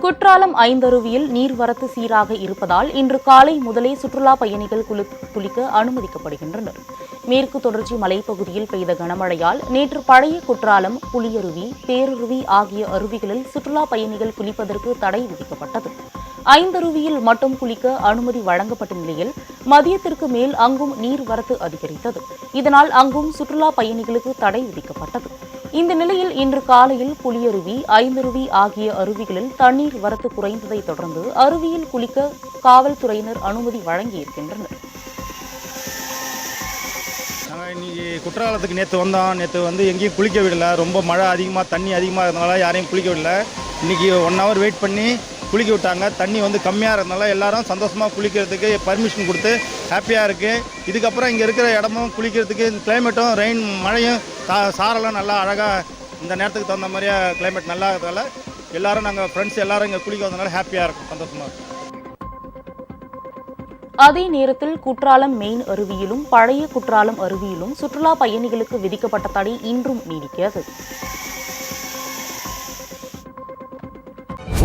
குற்றாலம் ஐந்தருவியில் நீர்வரத்து சீராக இருப்பதால் இன்று காலை முதலே சுற்றுலா பயணிகள் குளி- குளிக்க அனுமதிக்கப்படுகின்றனர். மேற்கு தொடர்ச்சி மலைப்பகுதியில் பெய்த கனமழையால் நேற்று பழைய குற்றாலம் புலியருவி பேரருவி ஆகிய அருவிகளில் சுற்றுலா பயணிகள் குளிப்பதற்கு தடை விதிக்கப்பட்டது. ஐந்தருவியில் மட்டும் குளிக்க அனுமதி வழங்கப்பட்ட நிலையில் மதியத்திற்கு மேல் அங்கும் நீர்வரத்து அதிகரித்தது. இதனால் அங்கும் சுற்றுலா பயணிகளுக்கு தடை விதிக்கப்பட்டது. இந்த நிலையில் இன்று காலையில் புலியருவி ஐந்தருவி ஆகிய அருவிகளில் தண்ணீர் வரத்து குறைந்ததை தொடர்ந்து அருவியில் குளிக்க காவல்துறையினர் அனுமதி வழங்கியிருக்கின்றனர். நாங்கள் இன்னைக்கு குற்றாலத்துக்கு நேற்று வந்தோம். நேற்று வந்து எங்கேயும் குளிக்க விடல. ரொம்ப மழை அதிகமாக தண்ணி அதிகமாக இருந்தனால யாரையும் குளிக்க விடல. இன்னைக்கு ஒன் ஹவர் வெயிட் பண்ணி குளிக்க விட்டாங்க. தண்ணி வந்து கம்மியாக இருந்தனால எல்லாரும் சந்தோஷமாக குளிக்கிறதுக்கு பர்மிஷன் கொடுத்து ஹாப்பியாக இருக்குது இதுக்கப்புறம் இங்கே இருக்கிற இடமும் குளிக்கிறதுக்கு கிளைமேட்டும் ரெயின் மழையும் சா சாரெல்லாம் நல்லா அழகாக இந்த நேரத்துக்கு தகுந்த மாதிரியா கிளைமேட் நல்லா இருக்கிறதால எல்லாரும் நாங்கள் ஃப்ரெண்ட்ஸ் எல்லாரும் இங்கே குளிக்க வந்தனால ஹாப்பியாக இருக்கும். சந்தோஷமாக இருக்கும். அதே நேரத்தில் குற்றாலம் மெயின் அருவியிலும் பழைய குற்றாலம் அருவியிலும் சுற்றுலா பயணிகளுக்கு விதிக்கப்பட்ட தடை இன்றும் நீடிக்கிறது.